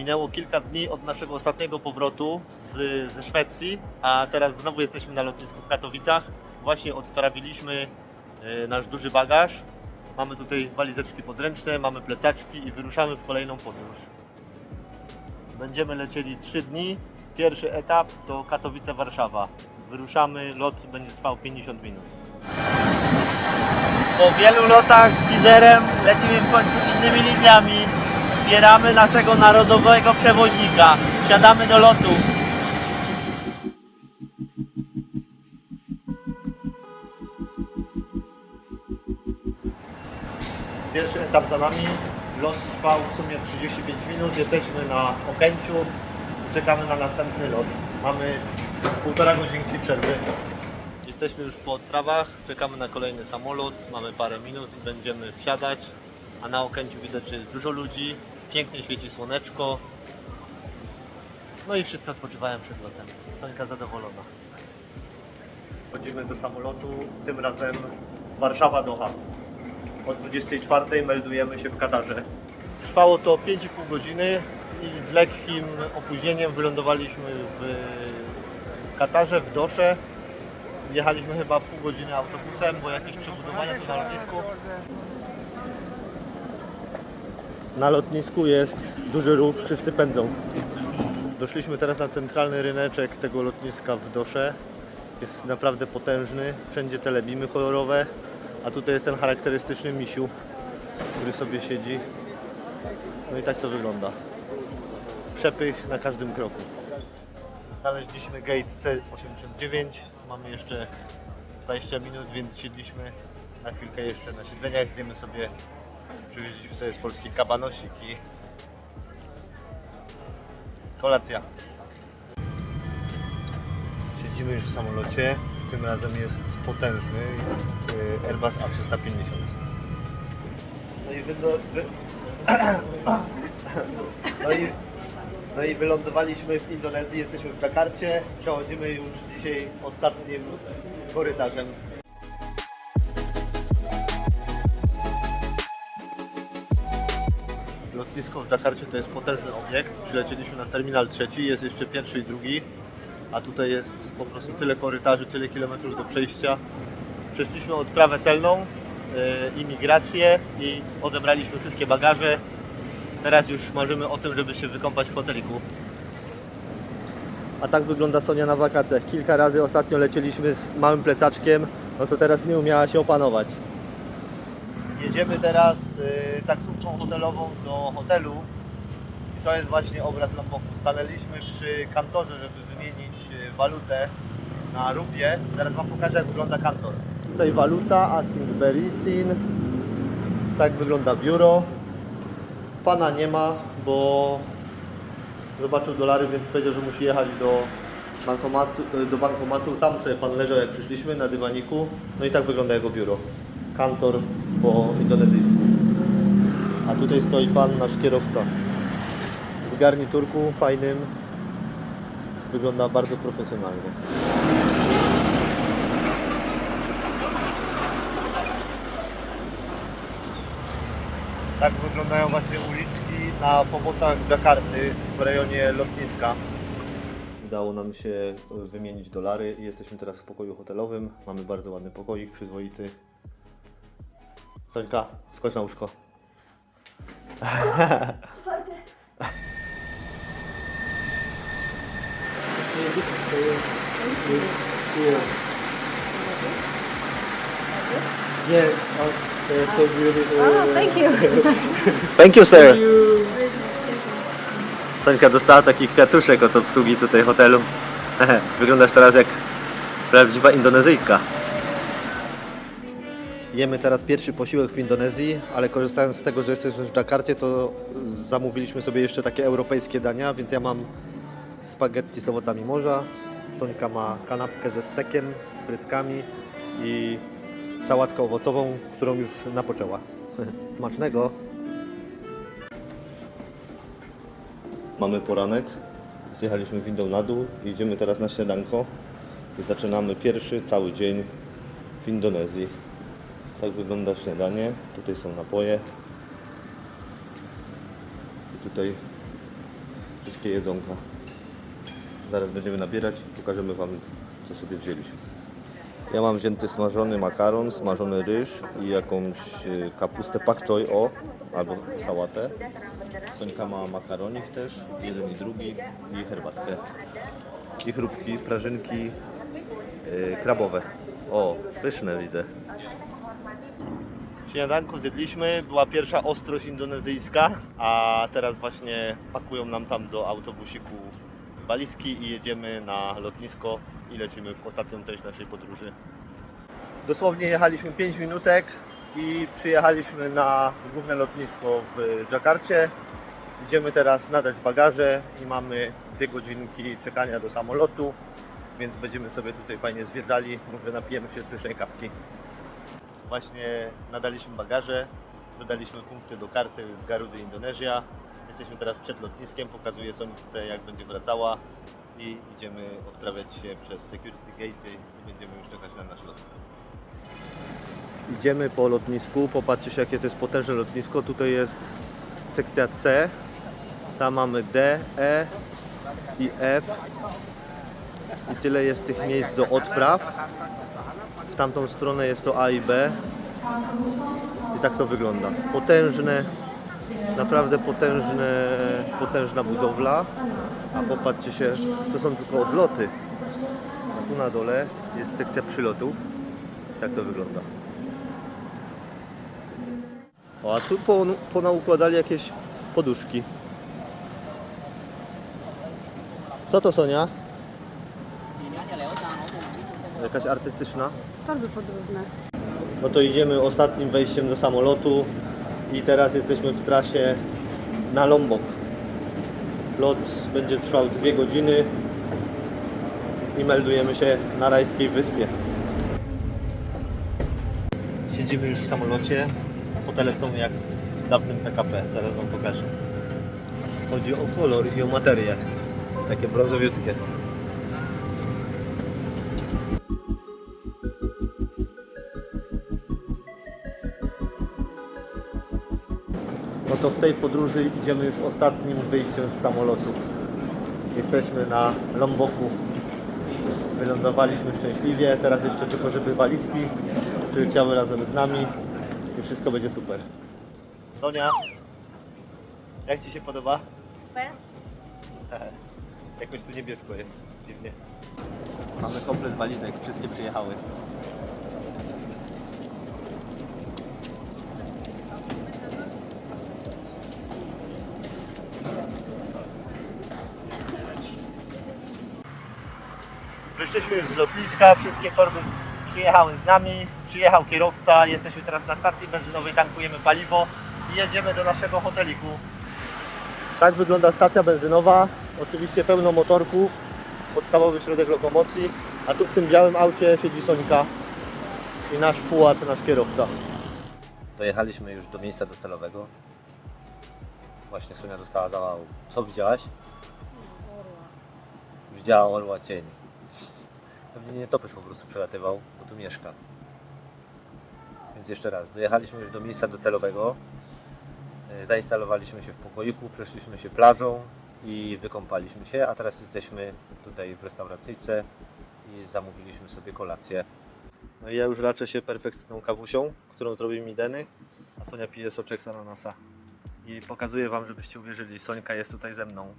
Minęło kilka dni od naszego ostatniego powrotu z, ze Szwecji, a teraz znowu jesteśmy na lotnisku w Katowicach. Właśnie odprawiliśmy e, nasz duży bagaż. Mamy tutaj walizeczki podręczne, mamy plecaczki i wyruszamy w kolejną podróż. Będziemy lecieli 3 dni. Pierwszy etap to Katowice-Warszawa. Wyruszamy, lot będzie trwał 50 minut. Po wielu lotach z liderem lecimy w końcu innymi liniami. Zbieramy naszego narodowego przewoźnika. Siadamy do lotu. Pierwszy etap za nami. Lot trwał w sumie 35 minut. Jesteśmy na Okęciu. Czekamy na następny lot. Mamy półtora godzinki przerwy. Jesteśmy już po odprawach, czekamy na kolejny samolot, mamy parę minut i będziemy wsiadać. A na Okęciu widać, że jest dużo ludzi, pięknie świeci słoneczko. No i wszyscy odpoczywają przed lotem. Sońka zadowolona. Wchodzimy do samolotu, tym razem Warszawa-Doha. O 24 meldujemy się w Katarze. Trwało to 5,5 godziny i z lekkim opóźnieniem wylądowaliśmy w Katarze, w Dosze. Jechaliśmy chyba pół godziny autobusem, bo jakieś przebudowania tu na lotnisku. Na lotnisku jest duży ruch, wszyscy pędzą. Doszliśmy teraz na centralny ryneczek tego lotniska w Dosze. Jest naprawdę potężny, wszędzie telebimy kolorowe, a tutaj jest ten charakterystyczny misiu, który sobie siedzi. No i tak to wygląda. Przepych na każdym kroku. Znaleźliśmy gate C89. Mamy jeszcze 20 minut, więc siedliśmy na chwilkę jeszcze na siedzeniach. Zjemy sobie, przywieźliśmy sobie z Polski kabanosik i kolacja. Siedzimy już w samolocie. Tym razem jest potężny y, Airbus A350. No i, wy... no i no i wylądowaliśmy w Indonezji, jesteśmy w Dżakarcie, przechodzimy już dzisiaj ostatnim korytarzem. Lotnisko w Dżakarcie to jest potężny obiekt. Przylecieliśmy na terminal trzeci, jest jeszcze pierwszy i drugi, a tutaj jest po prostu tyle korytarzy, tyle kilometrów do przejścia. Przeszliśmy odprawę celną, yy, imigrację i odebraliśmy wszystkie bagaże. Teraz już marzymy o tym, żeby się wykąpać w hoteliku. A tak wygląda Sonia na wakacjach. Kilka razy ostatnio lecieliśmy z małym plecaczkiem, no to teraz nie umiała się opanować. Jedziemy teraz y, taksówką hotelową do hotelu. I to jest właśnie obraz na boku. Stanęliśmy przy kantorze, żeby wymienić y, walutę na rupię. Zaraz Wam pokażę, jak wygląda kantor. Tutaj waluta, Asing Bericin. Tak wygląda biuro. Pana nie ma, bo zobaczył dolary, więc powiedział, że musi jechać do bankomatu, do bankomatu. Tam sobie pan leżał jak przyszliśmy na dywaniku. No i tak wygląda jego biuro. Kantor po indonezyjsku. A tutaj stoi pan, nasz kierowca. W garniturku fajnym. Wygląda bardzo profesjonalnie. Tak wyglądają właśnie uliczki na poboczach Dżakarty w rejonie lotniska. Udało nam się wymienić dolary i jesteśmy teraz w pokoju hotelowym. Mamy bardzo ładny pokoik, przyzwoity. Sońka, skocz na łóżko. Yes, oh, they're so beautiful. Oh, thank you. Thank you, sir. Sońka dostała takich kwiatuszek od obsługi tutaj hotelu. Wyglądasz teraz jak prawdziwa Indonezyjka. Jemy teraz pierwszy posiłek w Indonezji, ale korzystając z tego, że jesteśmy w Dżakarcie, to zamówiliśmy sobie jeszcze takie europejskie dania, więc ja mam spaghetti z owocami morza, Sońka ma kanapkę ze stekiem, z frytkami i sałatkę owocową, którą już napoczęła. Smacznego! Mamy poranek, zjechaliśmy windą na dół i idziemy teraz na śniadanko i zaczynamy pierwszy cały dzień w Indonezji. Tak wygląda śniadanie, tutaj są napoje i tutaj Wszystkie jedzonka. Zaraz będziemy nabierać i pokażemy Wam, co sobie wzięliśmy. Ja mam wzięty smażony makaron, smażony ryż i jakąś e, kapustę pak choi o, albo sałatę. Sońka ma makaronik też, jeden i drugi i herbatkę. I chrupki, prażynki e, krabowe. O, pyszne widzę. Śniadanko zjedliśmy, była pierwsza ostrość indonezyjska, a teraz właśnie pakują nam tam do autobusiku walizki i jedziemy na lotnisko i lecimy w ostatnią część naszej podróży. Dosłownie jechaliśmy 5 minutek i przyjechaliśmy na główne lotnisko w Dżakarcie. Idziemy teraz nadać bagaże i mamy dwie godzinki czekania do samolotu, więc będziemy sobie tutaj fajnie zwiedzali, może napijemy się pysznej kawki. Właśnie nadaliśmy bagaże, dodaliśmy punkty do karty z Garudy Indonezja. Jesteśmy teraz przed lotniskiem, pokazuję Sonice jak będzie wracała i idziemy odprawiać się przez security gate i będziemy już czekać na nasz lot. Idziemy po lotnisku, popatrzcie się jakie to jest potężne lotnisko. Tutaj jest sekcja C, tam mamy D, E i F i tyle jest tych miejsc do odpraw. W tamtą stronę jest to A i B. I tak to wygląda. Potężne, naprawdę potężne, potężna budowla. A popatrzcie się, to są tylko odloty. A tu na dole jest sekcja przylotów. Tak to wygląda. O, a tu po, ponaukładali jakieś poduszki. Co to Sonia? Jakaś artystyczna? Torby podróżne. No to idziemy ostatnim wejściem do samolotu i teraz jesteśmy w trasie na Lombok. Lot będzie trwał dwie godziny i meldujemy się na rajskiej wyspie. Siedzimy już w samolocie. Hotele są jak w dawnym PKP, zaraz Wam pokażę. Chodzi o kolor i o materię. Takie brązowiutkie. No to w tej podróży idziemy już ostatnim wyjściem z samolotu. Jesteśmy na Lomboku. Wylądowaliśmy szczęśliwie. Teraz jeszcze tylko, żeby walizki przyleciały razem z nami i wszystko będzie super. Sonia, jak Ci się podoba? Super. Jakoś tu niebiesko jest, dziwnie. Mamy komplet walizek, wszystkie przyjechały. Wyszliśmy już z lotniska, wszystkie torby przyjechały z nami, przyjechał kierowca, jesteśmy teraz na stacji benzynowej, tankujemy paliwo i jedziemy do naszego hoteliku. Tak wygląda stacja benzynowa, oczywiście pełno motorków, podstawowy środek lokomocji, a tu w tym białym aucie siedzi Sonika i nasz Fuat, nasz kierowca. Dojechaliśmy już do miejsca docelowego. Właśnie Sonia dostała zawału. Co widziałaś? Widziała orła cień. Pewnie nie topysz po prostu przelatywał, bo tu mieszka. Więc jeszcze raz, dojechaliśmy już do miejsca docelowego. E, Zainstalowaliśmy się w pokoiku, przeszliśmy się plażą i wykąpaliśmy się, a teraz jesteśmy tutaj w restauracyjce i zamówiliśmy sobie kolację. No i ja już raczę się perfekcyjną kawusią, którą zrobi mi Deny, a Sonia pije soczek z ananasa. I pokazuję Wam, żebyście uwierzyli, Sońka jest tutaj ze mną.